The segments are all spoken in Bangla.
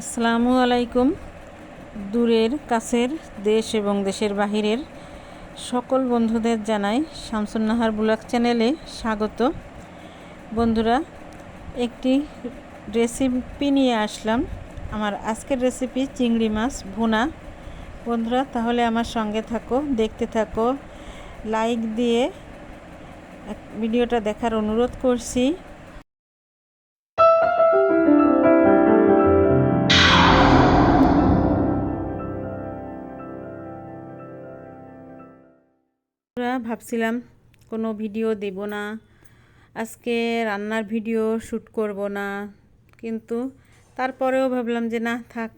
আসসালামু আলাইকুম। দূরের, কাছের, দেশ এবং দেশের বাহিরের সকল বন্ধুদের জানাই শামসুন্নাহার ব্লগ চ্যানেলে স্বাগত। বন্ধুরা, একটি রেসিপি নিয়ে আসলাম। আমার আজকের রেসিপি চিংড়ি মাছ ভুনা। বন্ধুরা, তাহলে আমার সঙ্গে থাকো, দেখতে থাকো লাইক দিয়ে ভিডিওটা দেখার অনুরোধ করছি। ভাবছিলাম কোনো ভিডিও দেব না। আজকে রান্নার ভিডিও শ্যুট করব না। কিন্তু তারপরেও ভাবলাম যে না, থাক,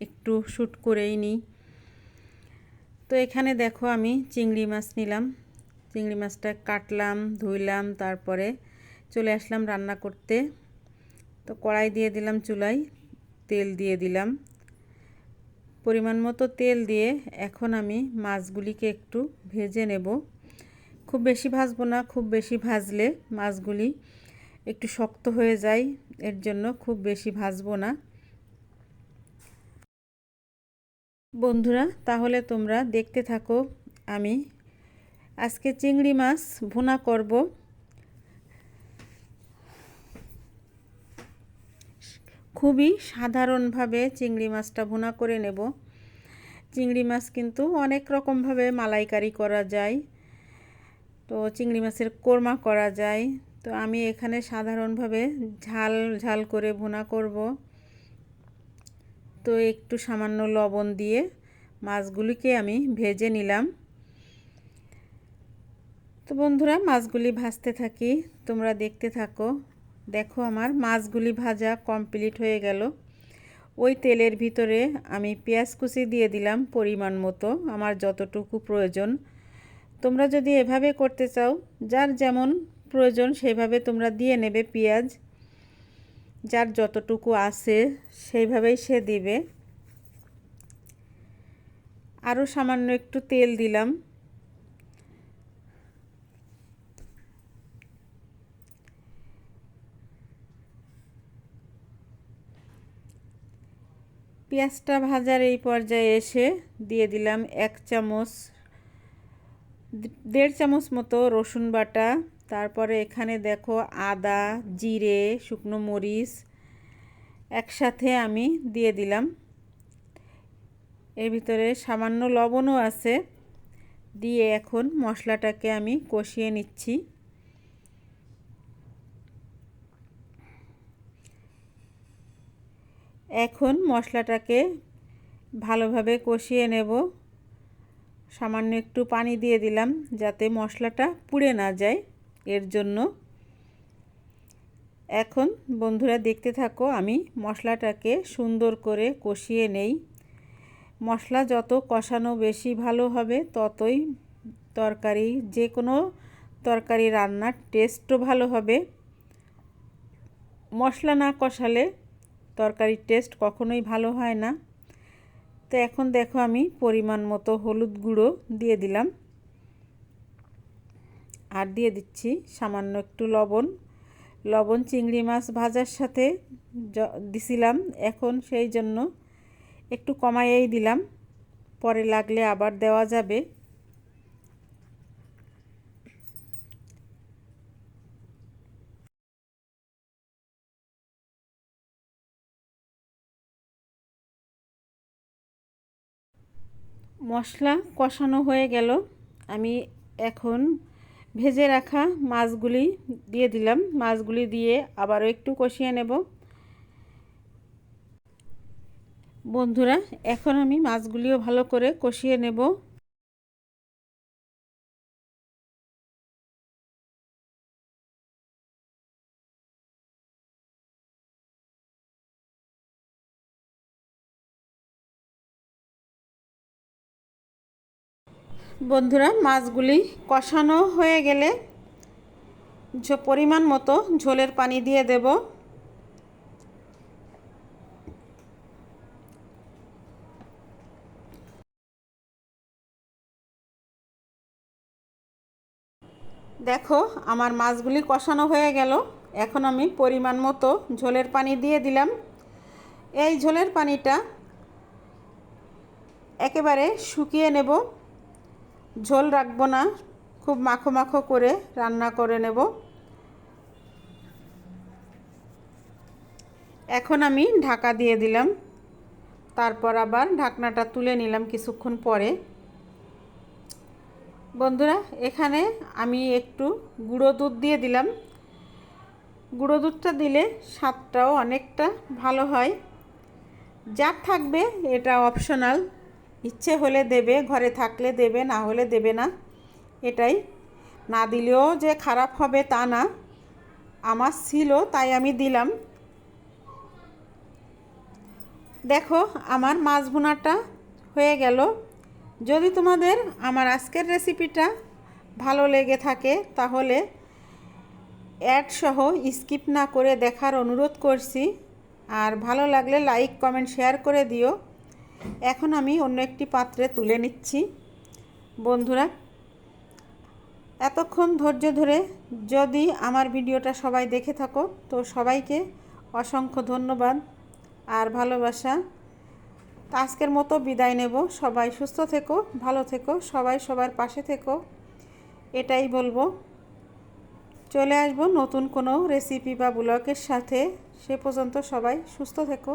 একটু শ্যুট করেই নিই। তো এখানে দেখো আমি চিংড়ি মাছ নিলাম। চিংড়ি মাছটা কাটলাম, ধুইলাম, তারপরে চলে আসলাম রান্না করতে। তো কড়াই দিয়ে দিলাম চুলায়, তেল দিয়ে দিলাম। পরিমাণ মতো তেল দিয়ে এখন আমি মাছগুলিকে একটু ভেজে নেব। খুব বেশি ভাজবো না, খুব বেশি ভাজলে মাছগুলি একটু শক্ত হয়ে যায়, এর জন্য খুব বেশি ভাজবো না। বন্ধুরা, তাহলে তোমরা দেখতে থাকো, আমি আজকে চিংড়ি মাছ ভুনা করব। খুবই সাধারণভাবে চিংড়ি মাছটা ভুনা করে নেব। চিংড়ি মাছ কিন্তু অনেক রকমভাবে মালাইকারি করা যায় তো চিংড়ি মাছের কোরমা করা যায়। তো আমি এখানে সাধারণভাবে ঝাল ঝাল করে ভুনা করব। তো একটু সামান্য লবণ দিয়ে মাছগুলিকে আমি ভেজে নিলাম। তো বন্ধুরা, মাছগুলি ভাজতে থাকি। তোমরা দেখতে থাকো। দেখো আমার মাছগুলি ভাজা কমপ্লিট হয়ে গেল। ওই তেলের ভিতরে আমি পেঁয়াজ কুচি দিয়ে দিলাম পরিমাণ মতো। আমার যতটুকু প্রয়োজন তোমরা যদি এভাবে করতে চাও, যার যেমন প্রয়োজন সেভাবে তোমরা দিয়ে নেবে পেঁয়াজ। যার যতটুকু আছে সেইভাবেই সে দিবে। আরও সামান্য একটু তেল দিলাম। পেঁয়াজটা ভাজার এই পর্যায়ে এসে দিয়ে দিলাম এক চামচ দেড় চামচ মতো রসুন বাটা, তারপরে এখানে দেখো আদা, জিরে, শুকনো মরিচ একসাথে আমি দিয়ে দিলাম। এর ভিতরে সামান্য লবণও আছে। দিয়ে এখন মশলাটাকে আমি কষিয়ে নিচ্ছি। এখন মশলাটাকে ভালোভাবে কষিয়ে নেব। সামান্য একটু পানি দিয়ে দিলাম যাতে মশলাটা পুড়ে না যায়। এর জন্য এখন বন্ধুরা দেখতে থাকো, আমি মশলাটাকে সুন্দর করে কষিয়ে নেই। মশলা যত কষানো বেশি ভালো হবে, ততই তরকারি যে কোনো তরকারি রান্নার টেস্টও ভালো হবে। মশলা না কষালে তরকারির টেস্ট কখনোই ভালো হয় না। তো এখন দেখো আমি পরিমাণ মতো হলুদ গুঁড়ো দিয়ে দিলাম। আর দিয়ে দিচ্ছি সামান্য একটু লবণ। লবণ, চিংড়ি মাছ ভাজার সাথে দিছিলাম। এখন সেই জন্য একটু কমাইয়েই দিলাম। পরে লাগলে আবার দেওয়া যাবে। মশলা কষানো হয়ে গেল। আমি এখন ভেজে রাখা মাছগুলি দিয়ে দিলাম। মাছগুলি দিয়ে আবারও একটু কষিয়ে নেব। বন্ধুরা, এখন আমি মাছগুলিও ভালো করে কষিয়ে নেব। বন্ধুরা, মাছগুলি কষানো হয়ে গেলে পরিমাণ মতো ঝোলের পানি দিয়ে দেব। দেখো, আমার মাছগুলি কষানো হয়ে গেল। এখন আমি পরিমাণ মতো ঝোলের পানি দিয়ে দিলাম। এই ঝোলের পানিটা একেবারে শুকিয়ে নেব। ঝোল রাখব না, খুব মাখো মাখো করে রান্না করে নেব। এখন আমি ঢাকা দিয়ে দিলাম। তারপর আবার ঢাকনাটা তুলে নিলাম কিছুক্ষণ পরে। বন্ধুরা, এখানে আমি একটু গুঁড়ো দুধ দিয়ে দিলাম। গুঁড়ো দুধটা দিলে স্বাদটাও অনেকটা ভালো হয়। যার থাকবে এটা অপশনাল ইচ্ছে হলে দেবে, ঘরে থাকলে দেবে, না হলে দেবে না। এটাই। না দিলেও যে খারাপ হবে তা না। আমার ছিল, তাই আমি দিলাম। দেখো, আমার মাছ ভুনাটা হয়ে গেল। যদি তোমাদের আমার আজকের রেসিপিটা ভালো লেগে থাকে, তাহলে অ্যাড সহ স্কিপ না করে দেখার অনুরোধ করছি। আর ভালো লাগলে লাইক কমেন্ট শেয়ার করে দিও। এখন আমি অন্য একটি পাত্রে তুলে নিচ্ছি। বন্ধুরা, এতক্ষণ ধৈর্য ধরে যদি আমার ভিডিওটা সবাই দেখে থাকো, তো সবাইকে অসংখ্য ধন্যবাদ আর ভালোবাসা। আজকের মতো বিদায় নেব। সবাই সুস্থ থেকো, ভালো থেকো, সবাই সবার পাশে থেকো। এটাই বলব। চলে আসব নতুন কোনো রেসিপি বা ব্লগের সাথে। সে পর্যন্ত সবাই সুস্থ থেকো।